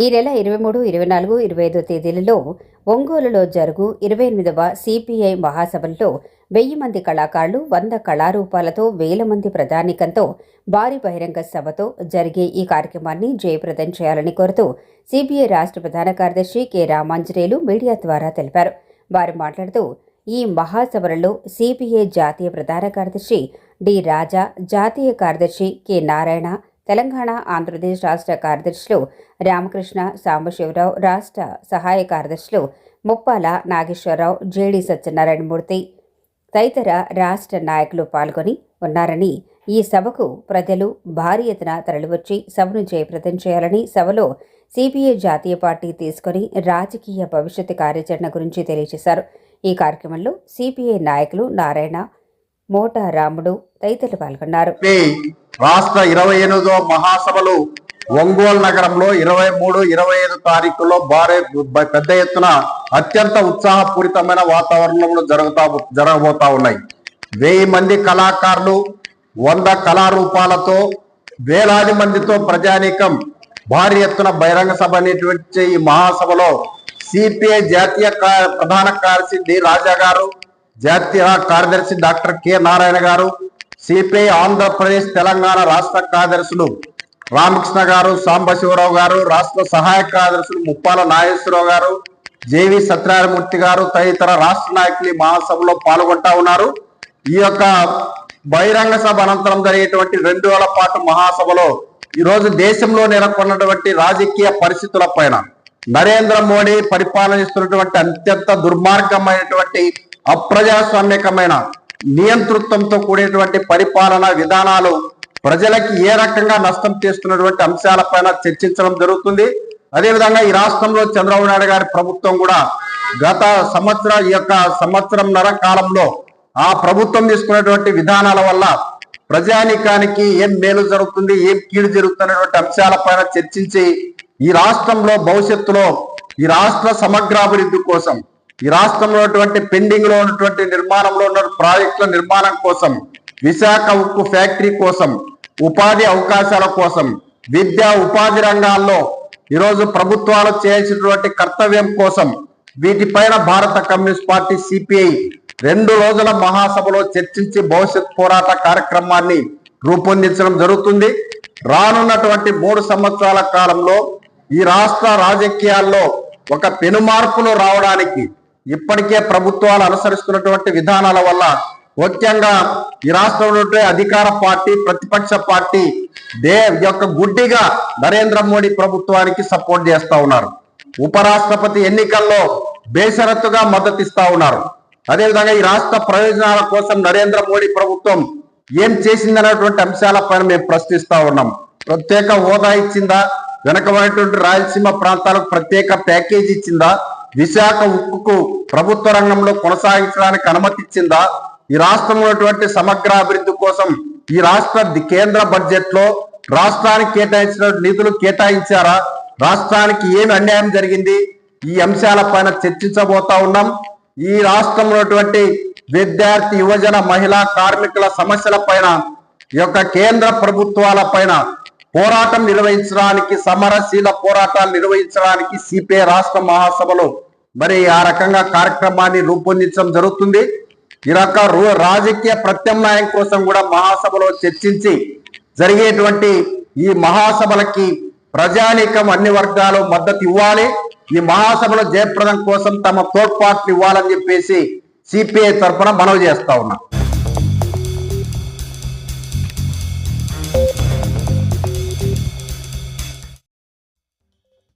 ఈ నెల ఇరవై మూడు ఇరవై నాలుగు ఇరవై ఐదో తేదీలలో ఒంగోలులో జరుగు ఇరవై ఎనిమిదవ సిపిఐ మహాసభల్లో వెయ్యి మంది కళాకారులు వంద కళారూపాలతో వేల మంది ప్రధానికంతో భారీ బహిరంగ సభతో జరిగే ఈ కార్యక్రమాన్ని జయప్రదం చేయాలని కోరుతూ సిపిఐ రాష్ట్ర ప్రధాన కార్యదర్శి కె రామాంజనేయులు మీడియా ద్వారా తెలిపారు. వారు మాట్లాడుతూ ఈ మహాసభలలో సిపిఐ జాతీయ ప్రధాన కార్యదర్శి డి రాజా జాతీయ కార్యదర్శి కె నారాయణ తెలంగాణ ఆంధ్రప్రదేశ్ రాష్ట్ర కార్యదర్శులు రామకృష్ణ సాంబశివరావు రాష్ట్ర సహాయ కార్యదర్శులు ముప్పాల నాగేశ్వరరావు జేడి సత్యనారాయణమూర్తి తదితర రాష్ట్ర నాయకులు పాల్గొని ఉన్నారని ఈ సభకు ప్రజలు భారీ ఎత్తున తరలివచ్చి సభను జయప్రదం చేయాలని సభలో సిపిఐ జాతీయ పార్టీ తీసుకొని రాజకీయ భవిష్యత్తు కార్యాచరణ గురించి తెలియజేశారు. ఈ కార్యక్రమంలో సిపిఐ నాయకులు నారాయణ మోటా రాముడు తదితరులు పాల్గొన్నారు. రాష్ట్ర ఇరవై ఎనిమిదో మహాసభలు ఒంగోలు నగరంలో ఇరవై మూడు ఇరవై ఐదు తారీఖులో భారీ పెద్ద ఎత్తున అత్యంత ఉత్సాహపూరితమైన వాతావరణంలో జరుగుతా జరగబోతా ఉన్నాయి. వెయ్యి మంది కళాకారులు వంద కళారూపాలతో వేలాది మందితో ప్రజానీకం భారీ ఎత్తున బహిరంగ సభ అనేటువంటి ఈ మహాసభలో సిపిఐ జాతీయ ప్రధాన కార్యదర్శి డి రాజా గారు జాతీయ కార్యదర్శి డాక్టర్ కె నారాయణ గారు సిపిఐ ఆంధ్రప్రదేశ్ తెలంగాణ రాష్ట్ర కార్యదర్శులు రామకృష్ణ గారు సాంబశివరావు గారు రాష్ట్ర సహాయ కార్యదర్శులు ముప్పాల నాగేశ్వరరావు గారు జేవి సత్యనారాయణమూర్తి గారు తదితర రాష్ట్ర నాయకులు మహాసభలో పాల్గొంటా ఉన్నారు. ఈ యొక్క బహిరంగ సభ అనంతరం జరిగేటువంటి రెండు వేల పాటు మహాసభలో ఈరోజు దేశంలో నెలకొన్నటువంటి రాజకీయ పరిస్థితుల పైన నరేంద్ర మోడీ పరిపాలనిస్తున్నటువంటి అత్యంత దుర్మార్గమైనటువంటి అప్రజాస్వామ్యకమైన నియంతృత్వంతో కూడినటువంటి పరిపాలన విధానాలు ప్రజలకి ఏ రకంగా నష్టం చేస్తున్నటువంటి అంశాలపైన చర్చించడం జరుగుతుంది. అదేవిధంగా ఈ రాష్ట్రంలో చంద్రబాబు నాయుడు గారి ప్రభుత్వం కూడా గత సంవత్సరం ఈ యొక్క సంవత్సరంన్నర కాలంలో ఆ ప్రభుత్వం తీసుకున్నటువంటి విధానాల వల్ల ప్రజానికానికి ఏం మేలు జరుగుతుంది ఏం కీడు జరుగుతున్నటువంటి అంశాలపైన చర్చించి ఈ రాష్ట్రంలో భవిష్యత్తులో ఈ రాష్ట్ర సమగ్రాభివృద్ధి కోసం ఈ రాష్ట్రంలో ఉన్నటువంటి పెండింగ్లో ఉన్నటువంటి నిర్మాణంలో ఉన్న ప్రాజెక్టుల నిర్మాణం కోసం విశాఖ ఉక్కు ఫ్యాక్టరీ కోసం ఉపాధి అవకాశాల కోసం విద్యా ఉపాధి రంగాల్లో ఈరోజు ప్రభుత్వాలు చేయాల్సినటువంటి కర్తవ్యం కోసం వీటిపైన భారత కమ్యూనిస్ట్ పార్టీ సిపిఐ రెండు రోజుల మహాసభలో చర్చించి భవిష్యత్ పోరాట కార్యక్రమాన్ని రూపొందించడం జరుగుతుంది. రానున్నటువంటి మూడు సంవత్సరాల కాలంలో ఈ రాష్ట్ర రాజకీయాల్లో ఒక పెనుమార్పులు రావడానికి ఇప్పటికే ప్రభుత్వాలు అనుసరిస్తున్నటువంటి విధానాల వల్ల ముఖ్యంగా ఈ రాష్ట్రంలో అధికార పార్టీ ప్రతిపక్ష పార్టీ దే యొక్క గుడ్డిగా నరేంద్ర మోడీ ప్రభుత్వానికి సపోర్ట్ చేస్తా ఉన్నారు. ఉపరాష్ట్రపతి ఎన్నికల్లో బేషరత్తుగా మద్దతు ఇస్తా ఉన్నారు. అదేవిధంగా ఈ రాష్ట్ర ప్రయోజనాల కోసం నరేంద్ర మోడీ ప్రభుత్వం ఏం చేసిందనేటువంటి అంశాలపైన మేము ప్రశ్నిస్తా ఉన్నాం. ప్రత్యేక హోదా ఇచ్చిందా? వెనకబడినటువంటి రాయలసీమ ప్రాంతాలకు ప్రత్యేక ప్యాకేజీ ఇచ్చిందా? విశాఖ ఉక్కుకు ప్రభుత్వ రంగంలో కొనసాగించడానికి అనుమతిచ్చిందా ఈ రాష్ట్రంలో ఉన్నటువంటి సమగ్ర అభివృద్ధి కోసం ఈ రాష్ట్ర కేంద్ర బడ్జెట్లో రాష్ట్రానికి కేటాయించిన నిధులు కేటాయించారా? రాష్ట్రానికి ఏమి అన్యాయం జరిగింది? ఈ అంశాల పైన చర్చించబోతా ఉన్నాం. ఈ రాష్ట్రంలో ఉన్నటువంటి విద్యార్థి యువజన మహిళా కార్మికుల సమస్యల పైన యొక్క కేంద్ర ప్రభుత్వాల పైన పోరాటం నిర్వహించడానికి సమరశీల పోరాటాలు నిర్వహించడానికి సిపిఐ రాష్ట్ర మహాసభలో మరి ఆ రకంగా కార్యక్రమాన్ని రూపొందించడం జరుగుతుంది. ఈ రక రాజకీయ ప్రత్యామ్నాయం కోసం కూడా మహాసభలో చర్చించి జరిగేటువంటి ఈ మహాసభలకి ప్రజానీకం అన్ని వర్గాలు మద్దతు ఇవ్వాలి. ఈ మహాసభలో జయప్రదం కోసం తమ తోడ్పాట్లు ఇవ్వాలని చెప్పేసి సిపిఐ తరఫున మనవి చేస్తా ఉన్నా.